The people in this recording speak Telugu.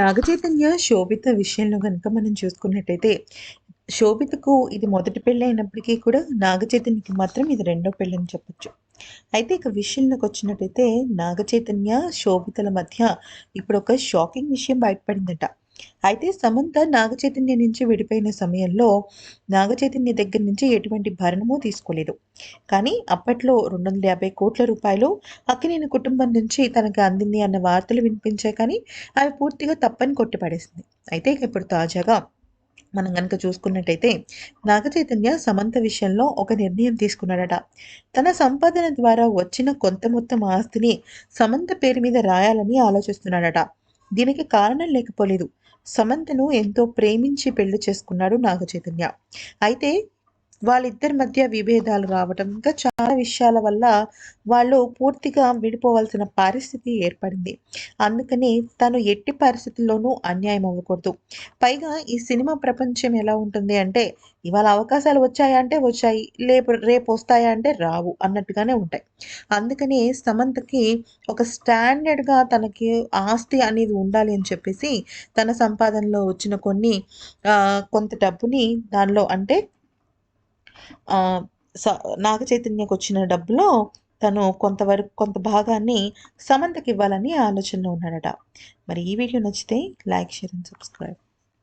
నాగచైతన్య శోభిత విషయంలో కనుక మనం చూసుకున్నట్టయితే శోభితకు ఇది మొదటి పెళ్ళి అయినప్పటికీ కూడా నాగచైతన్యకి మాత్రం ఇది రెండో పెళ్ళి అని చెప్పొచ్చు. అయితే ఇక విషయంలోకి వచ్చినట్టయితే నాగచైతన్య శోభితల మధ్య ఇప్పుడు ఒక షాకింగ్ విషయం బయటపడిందట. అయితే సమంత నాగచైతన్య నుంచి విడిపోయిన సమయంలో నాగచైతన్య దగ్గర నుంచి ఎటువంటి భరణము తీసుకోలేదు. కానీ అప్పట్లో రెండు వందల యాభై కోట్ల రూపాయలు అక్కినేని కుటుంబం నుంచి తనకు అందింది అన్న వార్తలు వినిపించాయి కానీ అవి పూర్తిగా తప్పని కొట్టిపడేసింది. అయితే ఇక ఇప్పుడు తాజాగా మనం కనుక చూసుకున్నట్టయితే నాగచైతన్య సమంత విషయంలో ఒక నిర్ణయం తీసుకున్నాడట. తన సంపాదన ద్వారా వచ్చిన కొంత మొత్తం ఆస్తిని సమంత పేరు మీద రాయాలని ఆలోచిస్తున్నాడట. దీనికి కారణం లేకపోలేదు. సమంతను ఎంతో ప్రేమించి పెళ్ళి చేసుకున్నాడు నాగచైతన్య. అయితే వాళ్ళిద్దరి మధ్య విభేదాలు రావటం ఇంకా చాలా విషయాల వల్ల వాళ్ళు పూర్తిగా విడిపోవాల్సిన పరిస్థితి ఏర్పడింది. అందుకని తను ఎట్టి పరిస్థితుల్లోనూ అన్యాయం అవ్వకూడదు. పైగా ఈ సినిమా ప్రపంచం ఎలా ఉంటుంది అంటే ఇవాళ అవకాశాలు వచ్చాయా అంటే వచ్చాయి లేపు రేపు వస్తాయా అంటే రావు అన్నట్టుగానే ఉంటాయి. అందుకని సమంతకి ఒక స్టాండర్డ్గా తనకి ఆస్తి అనేది ఉండాలి అని చెప్పేసి తన సంపాదనలో వచ్చిన కొన్ని కొంత డబ్బుని దానిలో అంటే స నాగ చైతన్యకు వచ్చిన డబ్బులో తను కొంతవరకు కొంత భాగాన్ని సమంతకి ఇవ్వాలని ఆలోచనలో ఉన్నాడట. మరి ఈ వీడియో నచ్చితే లైక్ షేర్ అండ్ సబ్స్క్రైబ్.